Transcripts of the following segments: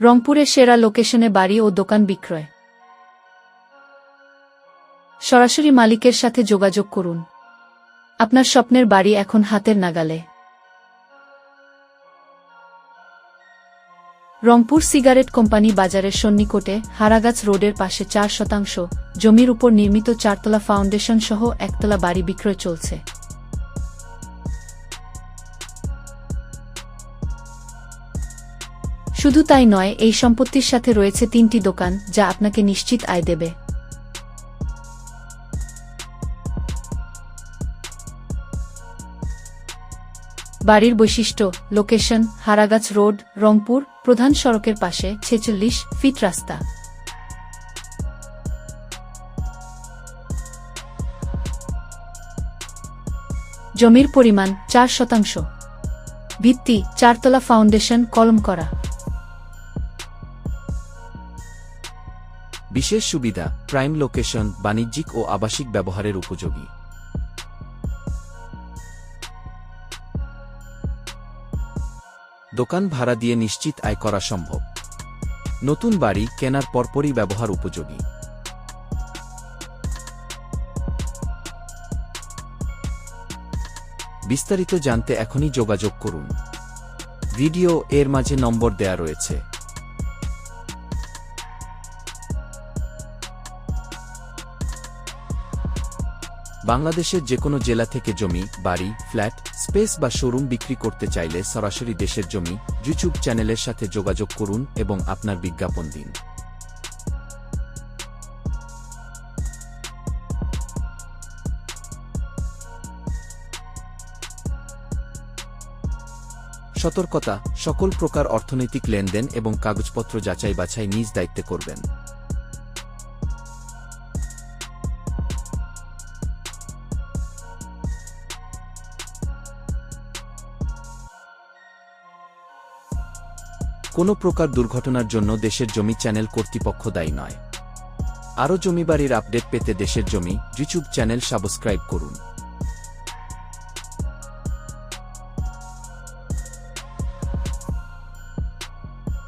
রংপুরের সেরা লোকেশনে বাড়ি ও দোকান বিক্রয়। সরাসরি মালিকের সাথে যোগাযোগ করুন। আপনার স্বপ্নের বাড়ি এখন হাতের নাগালে। রংপুর সিগারেট কোম্পানি বাজারের সন্নিকটে হারাগাছ রোডের পাশে চার শতাংশ জমির উপর নির্মিত চারতলা ফাউন্ডেশন সহ একতলা বাড়ি বিক্রয় চলছে। শুধু তাই নয়, এই সম্পত্তির সাথে রয়েছে তিনটি দোকান, যা আপনাকে নিশ্চিত আয় দেবে। বাড়ির বৈশিষ্ট্য, লোকেশন, হারাগাছ রোড, রংপুর, প্রধান সড়কের পাশে ছেচল্লিশ ফিট রাস্তা। জমির পরিমাণ চার শতাংশ। ভিত্তি, চারতলা ফাউন্ডেশন, কলম করা। বিশেষ সুবিধা প্রাইম লোকেশন বাণিজ্যিক ও আবাসিক ব্যবহারের উপযোগী। দোকান ভাড়া দিয়ে নিশ্চিত আয় করা সম্ভব। নতুন বাড়ি কেনার পরপরই ব্যবহার উপযোগী। বিস্তারিত জানতে এখনই যোগাযোগ করুন। ভিডিও এর মাঝে নম্বর দেয়া রয়েছে। বাংলাদেশের যে কোনো জেলা থেকে জমি, বাড়ি, ফ্ল্যাট, স্পেস বা শোরুম বিক্রি করতে চাইলে সরাসরি দেশের জমি ইউটিউব চ্যানেলের সাথে যোগাযোগ করুন এবং আপনার বিজ্ঞাপন দিন। সতর্কতা, সকল প্রকার অর্থনৈতিক লেনদেন এবং কাগজপত্র যাচাই বাছাই নিজ দায়িত্বে করবেন। কোনো প্রকার দুর্ঘটনার জন্য দেশের জমি চ্যানেল কর্তৃপক্ষ দায়ী নয়। আরও জমিবাড়ির আপডেট পেতে দেশের জমি ইউটিউব চ্যানেল সাবস্ক্রাইব করুন।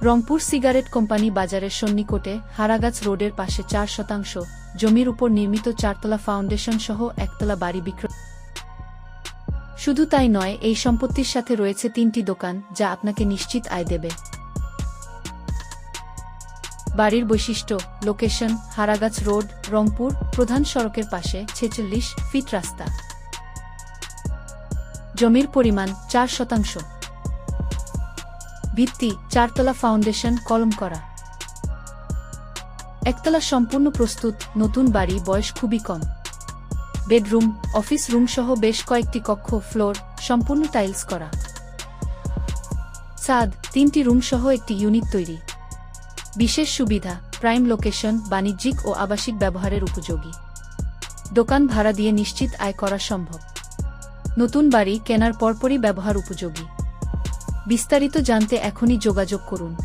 রংপুর সিগারেট কোম্পানি বাজারের সন্নিকটে হারাগাছ রোডের পাশে চার শতাংশ জমির উপর নির্মিত চারতলা ফাউন্ডেশন সহ একতলা বাড়ি বিক্রয়। শুধু তাই নয়, এই সম্পত্তির সাথে রয়েছে তিনটি দোকান, যা আপনাকে নিশ্চিত আয় দেবে। বাড়ির বৈশিষ্ট্য, লোকেশন, হারাগাছ রোড, রংপুর, প্রধান সড়কের পাশে ছেচল্লিশ ফিট রাস্তা। জমির পরিমাণ চার শতাংশ। ভিত্তি, চারতলা ফাউন্ডেশন, কলম করা। একতলা সম্পূর্ণ প্রস্তুত, নতুন বাড়ি, বয়স খুবই কম। বেডরুম, অফিস রুম সহ বেশ কয়েকটি কক্ষ, ফ্লোর, সম্পূর্ণ টাইলস করা। সাদ তিনটি রুম সহ একটি ইউনিট তৈরি। বিশেষ সুবিধা প্রাইম লোকেশন বাণিজ্যিক ও আবাসিক ব্যবহারের উপযোগী। দোকান ভাড়া দিয়ে নিশ্চিত আয় করা সম্ভব। নতুন বাড়ি কেনার পরপরই ব্যবহার উপযোগী। বিস্তারিত জানতে এখনই যোগাযোগ করুন।